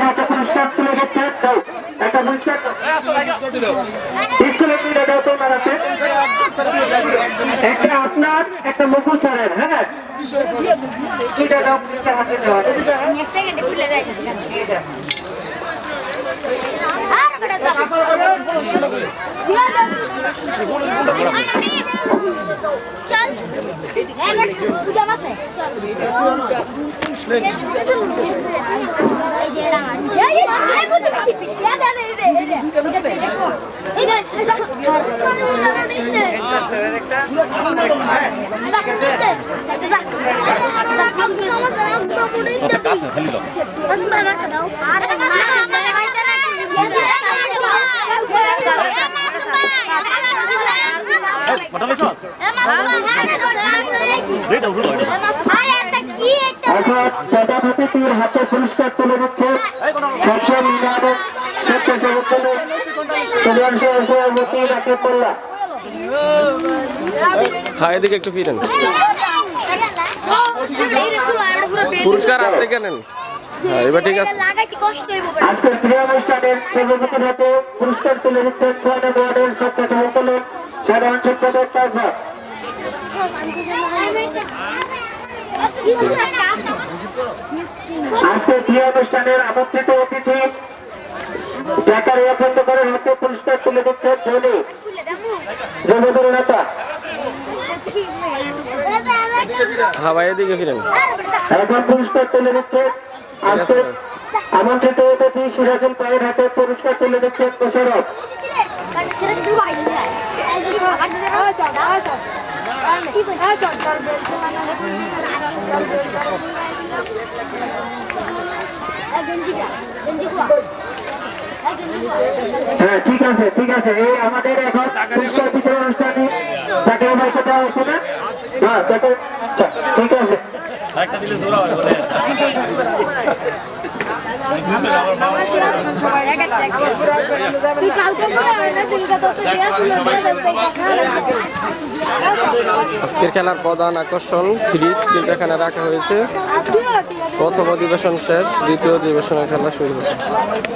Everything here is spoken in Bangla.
হাতে পুরস্কার তুলে দিচ্ছে। দাও একটা পুরস্কার। স্কুলে তুলে দাও তোমার হাতে। একটা আপনার একটা মুকুল স্যারের হ্যাঁ। দুইটা দাও পুরস্কার হাতে চল। এখন প্রজাপতি তীর হাতে পুরস্কার তুলে দিচ্ছে পুরস্কার হ্যাঁ এবার ঠিক আছে। আজকের অনুষ্ঠানের ক্রীড়া অনুষ্ঠানের আমন্ত্রিত অতিথি জাকারিয়া খন্দকারের হাতে পুরস্কার তুলে দিচ্ছেন জনি নেতা হ্যাঁ ফিরেন এখন পুরস্কার তুলে দিচ্ছে আজকে আমন্ত্রিত অতিথি সিরাজুল পায়ের হাতে পুরস্কার তুলে দিচ্ছে মোশারফ হ্যাঁ ঠিক আছে ঠিক আছে। এই আমাদের এখন পুরস্কার বিতরণ অনুষ্ঠানে ভাইকে দেওয়া হচ্ছে না? হ্যাঁ আচ্ছা ঠিক আছে। আজকের খেলার প্রধান আকর্ষণ ফ্রিজ কিন্তু এখানে রাখা হয়েছে। প্রথম অধিবেশন শেষ দ্বিতীয় অধিবেশনের খেলা শুরু হচ্ছে